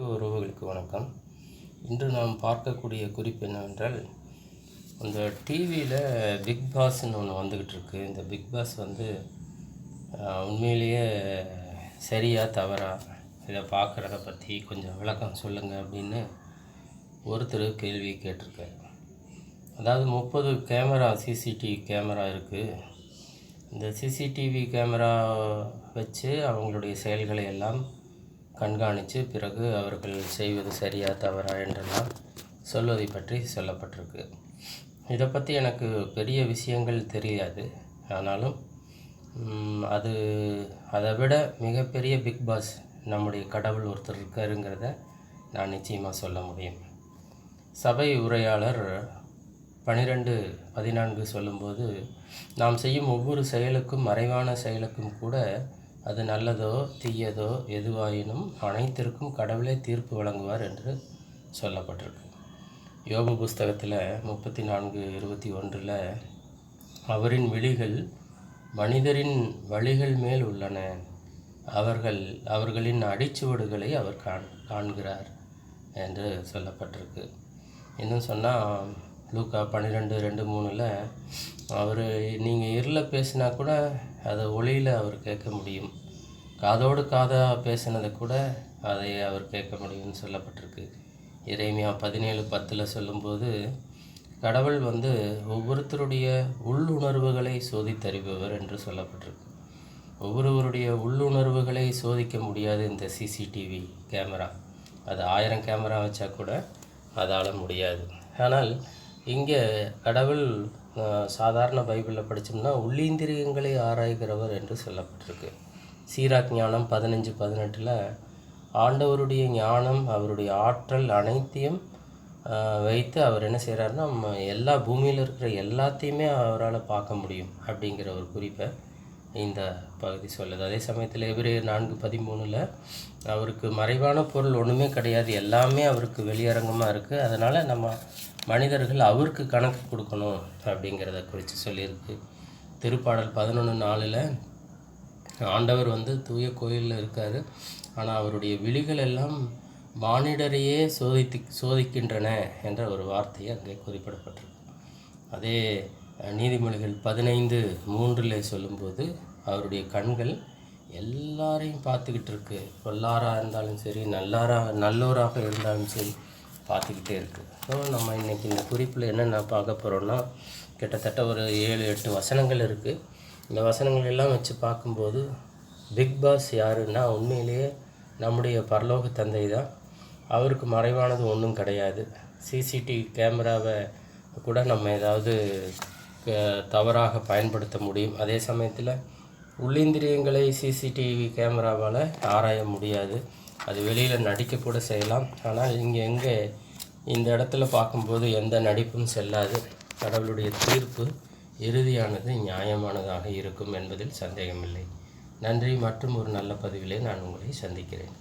உறவுகளுக்கு வணக்கம். இன்று நாம் பார்க்கக்கூடிய குறிப்பு என்னவென்றால் இந்த டிவியில் பிக் பாஸ்ன்னு ஒன்று வந்துக்கிட்டு இருக்கு. இந்த பிக் பாஸ் வந்து உண்மையிலேயே சரியா தவறா இதை பார்க்குறத பற்றி கொஞ்சம் விளக்கம் சொல்லுங்கள் அப்படின்னு ஒருத்தர் கேள்வி கேட்டிருக்காரு. அதாவது முப்பது கேமரா சிசிடிவி கேமரா இருக்குது இந்த சிசிடிவி கேமரா வச்சு அவங்களுடைய செயல்களை எல்லாம் கண்காணித்து பிறகு அவர்கள் செய்வது சரியா தவறா என்றெல்லாம் சொல்வதை பற்றி சொல்லப்பட்டிருக்கு. இதை பற்றி எனக்கு பெரிய விஷயங்கள் தெரியாது. ஆனாலும் அது அதை விட மிகப்பெரிய பிக் பாஸ் நம்முடைய கடவுள் ஒருத்தர் இருக்காருங்கிறத நான் நிச்சயமாக சொல்ல முடியும். சபை உரையாளர் பனிரெண்டு பதினான்கு சொல்லும்போது நாம் செய்யும் ஒவ்வொரு செயலுக்கும் மறைவான செயலுக்கும் கூட அது நல்லதோ தீயதோ எதுவாயினும் அனைத்திற்கும் கடவுளே தீர்ப்பு வழங்குவார் என்று சொல்லப்பட்டிருக்கு. யோபு புஸ்தகத்தில் முப்பத்தி நான்கு இருபத்தி ஒன்றில் அவரின் விழிகள் மனிதரின் வழிகள் மேல் உள்ளன. அவர்கள் அவர்களின் அடிச்சுவடுகளை அவர் காண் காண்கிறார் என்று சொல்லப்பட்டிருக்கு. இன்னும் சொன்னால் லூக்கா பன்னிரெண்டு ரெண்டு மூணில் அவர் நீங்கள் இருளில் பேசினா கூட அதை ஒளியில் அவர் கேட்க முடியும். காதோடு காதாக பேசினதை கூட அதை அவர் கேட்க முடியும்னு சொல்லப்பட்டிருக்கு. இறைமையா பதினேழு பத்தில் சொல்லும்போது கடவுள் வந்து ஒவ்வொருத்தருடைய உள்ளுணர்வுகளை சோதித்தறிபவர் என்று சொல்லப்பட்டிருக்கு. ஒவ்வொருவருடைய உள்ளுணர்வுகளை சோதிக்க முடியாது இந்த சிசிடிவி கேமரா. அது ஆயிரம் கேமரா வச்சா கூட அதால் முடியாது. ஆனால் இங்கே கடவுள் சாதாரண பைபிளில் படித்தோம்னா உள்ளீந்திரியங்களை ஆராய்கிறவர் என்று சொல்லப்பட்டிருக்கு. சீராக் ஞானம் பதினஞ்சு பதினெட்டில் ஆண்டவருடைய ஞானம் அவருடைய ஆற்றல் அனைத்தையும் வைத்து அவர் என்ன செய்கிறாருன்னா எல்லா பூமியில் இருக்கிற எல்லாத்தையுமே அவரால் பார்க்க முடியும் அப்படிங்கிற ஒரு குறிப்பை இந்த பகுதி சொல்லுது. அதே சமயத்தில் எபிரேயர் நான்கு பதிமூணில் அவருக்கு மறைவான பொருள் ஒன்றுமே கிடையாது. எல்லாமே அவருக்கு வெளியரங்கமாக இருக்குது அதனால் நம்ம மனிதர்கள் அவருக்கு கணக்கு கொடுக்கணும் அப்படிங்கிறத குறித்து சொல்லியிருக்கு. திருப்பாடல் பதினொன்று நாலில் ஆண்டவர் வந்து தூய கோயிலில் இருக்கார். ஆனால் அவருடைய விழிகள் எல்லாம் மானிடரையே சோதித்து சோதிக்கின்றன என்ற ஒரு வார்த்தையை அங்கே குறிப்பிடப்பட்டிருக்கு. அதே நீதிமொழிகள் பதினைந்து மூன்றில் சொல்லும்போது அவருடைய கண்கள் எல்லாரையும் பார்த்துக்கிட்டு இருக்கு பொல்லாராக இருந்தாலும் சரி நல்லாராக நல்லோராக இருந்தாலும் சரி பார்த்துக்கிட்டே இருக்குது ஸோ நம்ம இன்றைக்கி இந்த குறிப்பில் என்னென்ன பார்க்க போகிறோன்னா கிட்டத்தட்ட ஒரு ஏழு எட்டு வசனங்கள் இருக்குது இந்த வசனங்கள் எல்லாம் வச்சு பார்க்கும்போது பிக் பாஸ் யாருன்னா உண்மையிலேயே நம்முடைய பரலோக தந்தை தான். அவருக்கு மறைவானது ஒன்றும் கிடையாது. சிசிடிவி கேமராவை கூட நம்ம ஏதாவது தவறாக பயன்படுத்த முடியும். அதே சமயத்தில் உள்ளிந்திரியங்களை சிசிடிவி கேமராவால் ஆராய முடியாது. அது வெளியில் நடிக்கக்கூட செய்யலாம். ஆனால் இங்கே எங்கே இந்த இடத்துல பார்க்கும்போது எந்த நடிப்பும் செல்லாது. கடவுளுடைய தீர்ப்பு இறுதியானது நியாயமானதாக இருக்கும் என்பதில் சந்தேகமில்லை. நன்றி. மற்றும் ஒரு நல்ல பதிவிலே நான் உங்களை சந்திக்கிறேன்.